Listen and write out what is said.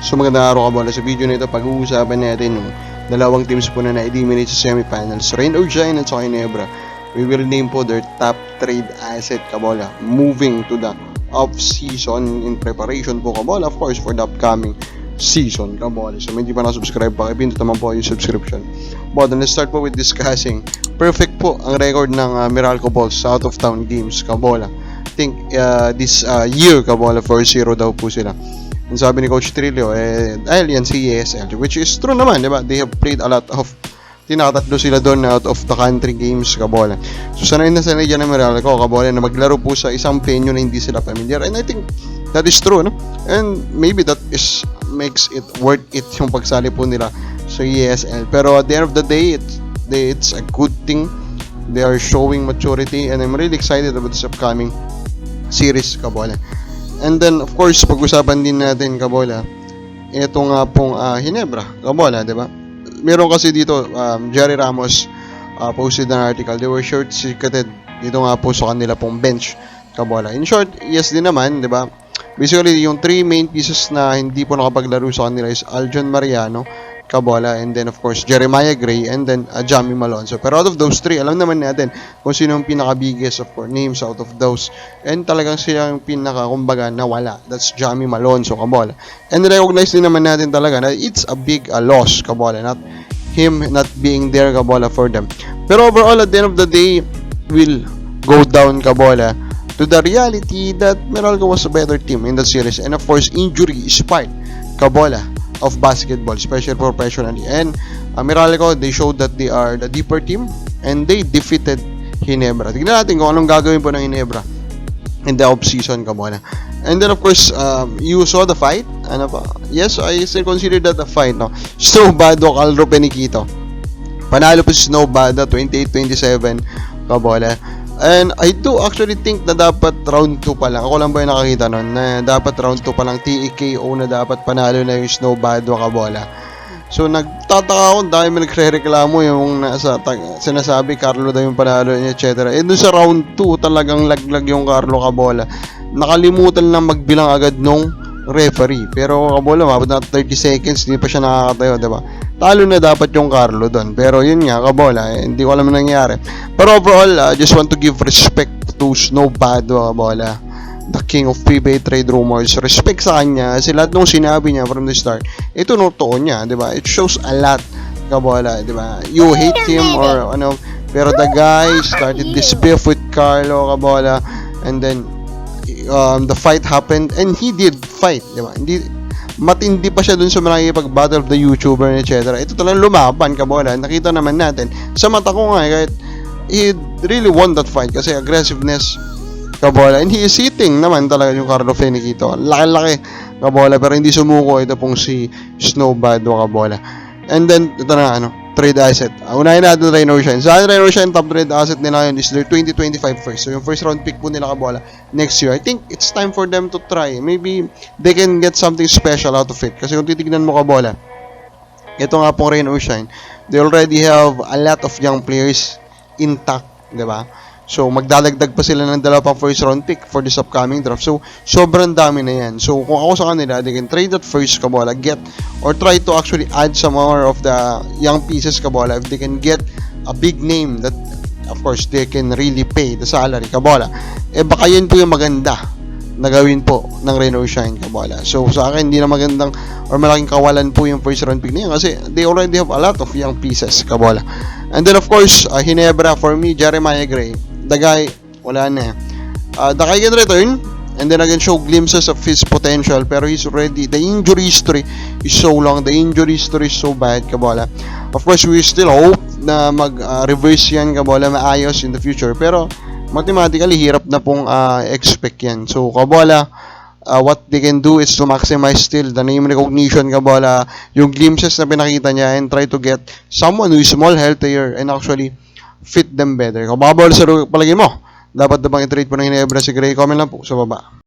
So magandang araw ka bola. Sa video na ito, pag-uusapan natin yung dalawang teams po na na-eliminate sa semifinals. Rain or Shine at saka Ginebra. We will name po their top trade asset kabola. Moving to the off-season in preparation po kabola. Of course, for the upcoming season kabola. So hindi pa na-subscribe pa, ipindot naman po yung subscription. But let's start po with discussing. Perfect po ang record ng uh, Meralco Balls sa out-of-town games kabola. I think uh, this uh, year kabola 4-0 daw po sila. Ang sabi ni Coach Trillo, eh, yan si ESL, which is true naman, di ba? They have played a lot of, tinatatlo sila doon out of the country games, kabola. So, sanay na sanay dyan ng Meralco, kabola, na maglaro po sa isang venue na hindi sila familiar. And I think that is true, no? And maybe that is makes it worth it yung pagsali po nila sa ESL. Pero at the end of the day, it's, it's a good thing. They are showing maturity and I'm really excited about this upcoming series, kabola. And then, of course, pag-usapan din natin, Kabola, ito nga pong ah, Hinebra, Kabola, di ba? Meron kasi dito, um, Jerry Ramos ah, posted an article, they were short-circuited dito nga po sa kanila pong bench, Kabola. In short, yes din naman, di ba? Basically, yung three main pieces na hindi po nakapaglaro sa kanila is Aljon Mariano, Kabola, and then of course Jeremiah Gray, and then uh, Jamie Malonzo. Pero out of those three, alam naman natin kung sino yung pinaka-biggest of course, names out of those. And talagang siya yung pinaka, kumbaga, nawala. That's Jamie Malonzo, Kabola. And recognize din naman natin talaga na it's a big uh, loss, Kabola. Not him not being there, Kabola, for them. Pero overall, at the end of the day, will go down, Kabola, to the reality that Meralco was a better team in the series. And of course, injury is part, Kabola, of basketball, especially. And uh, Meralco, they showed that they are the deeper team and they defeated Hinebra. Tignan natin kung anong gagawin po ng Hinebra in the off-season, Kabola. And then, of course, um, you saw the fight. Ano pa? Yes, I still consider that a fight, no? Snow Bado, Calro Peniquito. Panalo po si Snow Bado, 28-27, Kabola. And I do actually think na dapat round 2 pa lang. Ako lang ba yung nakakita nun? Na dapat round 2 pa lang TEKO na dapat panalo na yung Snow Bado, Kabola. So nagtataka ako dahil may nagre-reklamo yung nasa tag, sinasabi Carlo daw yung panalo niya etc. Eh sa round 2 talagang laglag yung Carlo Cabola. Nakalimutan lang magbilang agad nung referee. Pero Cabola mabot na 30 seconds hindi pa siya nakakatayo, 'di ba? Talo na dapat yung Carlo doon. Pero yun nga Cabola, eh, hindi ko alam ang nangyari. Pero overall, I just want to give respect to Snowbado Cabola the king of PBA trade rumors. Respect sa kanya. Kasi lahat nung sinabi niya from the start, ito totoo niya, di ba? It shows a lot, Kabola, di ba? You hate him or ano, pero the guy started this beef with Carlo, Kabola, and then um, the fight happened, and he did fight, di ba? Hindi, matindi pa siya dun sa mga pag-battle of the YouTuber, etc. Ito talagang lumaban, Kabola. Nakita naman natin. Sa mata ko nga, eh, kahit he really won that fight kasi aggressiveness, Kabola. And he is hitting naman talaga yung Carlo Feniquito. Laki-laki Kabola pero hindi sumuko ito pong si Snowbado Kabola. And then ito na ano, trade asset. Uh, unahin natin Rain or Shine. Sa akin Rain or Shine top trade asset nila yun is their 2025 first. So yung first round pick po nila Kabola next year. I think it's time for them to try. Maybe they can get something special out of it. Kasi kung titignan mo Kabola, ito nga pong Rain or Shine, they already have a lot of young players intact, di ba? So, magdadagdag pa sila ng dalawa pang first round pick for this upcoming draft. So, sobrang dami na yan. So, kung ako sa kanila, they can trade that first Kabola, get, or try to actually add some more of the young pieces Kabola if they can get a big name that, of course, they can really pay the salary Kabola. Eh, baka yun po yung maganda na gawin po ng Reno Shine Kabola. So, sa akin, hindi na magandang or malaking kawalan po yung first round pick niya kasi they already have a lot of young pieces Kabola. And then, of course, uh, Hinebra for me, Jeremiah Gray the guy, wala na. Uh, the guy can return, and then again show glimpses of his potential, pero he's already, the injury history is so long, the injury history is so bad, Kabola. Of course, we still hope na mag-reverse yan, Kabola, maayos in the future, pero mathematically, hirap na pong uh, expect yan. So, Kabola, uh, what they can do is to maximize still the name recognition, Kabola, yung glimpses na pinakita niya, and try to get someone who is more healthier and actually fit them better. Kung baka ball sa palagay mo, dapat na bang i-trade po ng Hinebra si Gray? Comment lang po sa baba.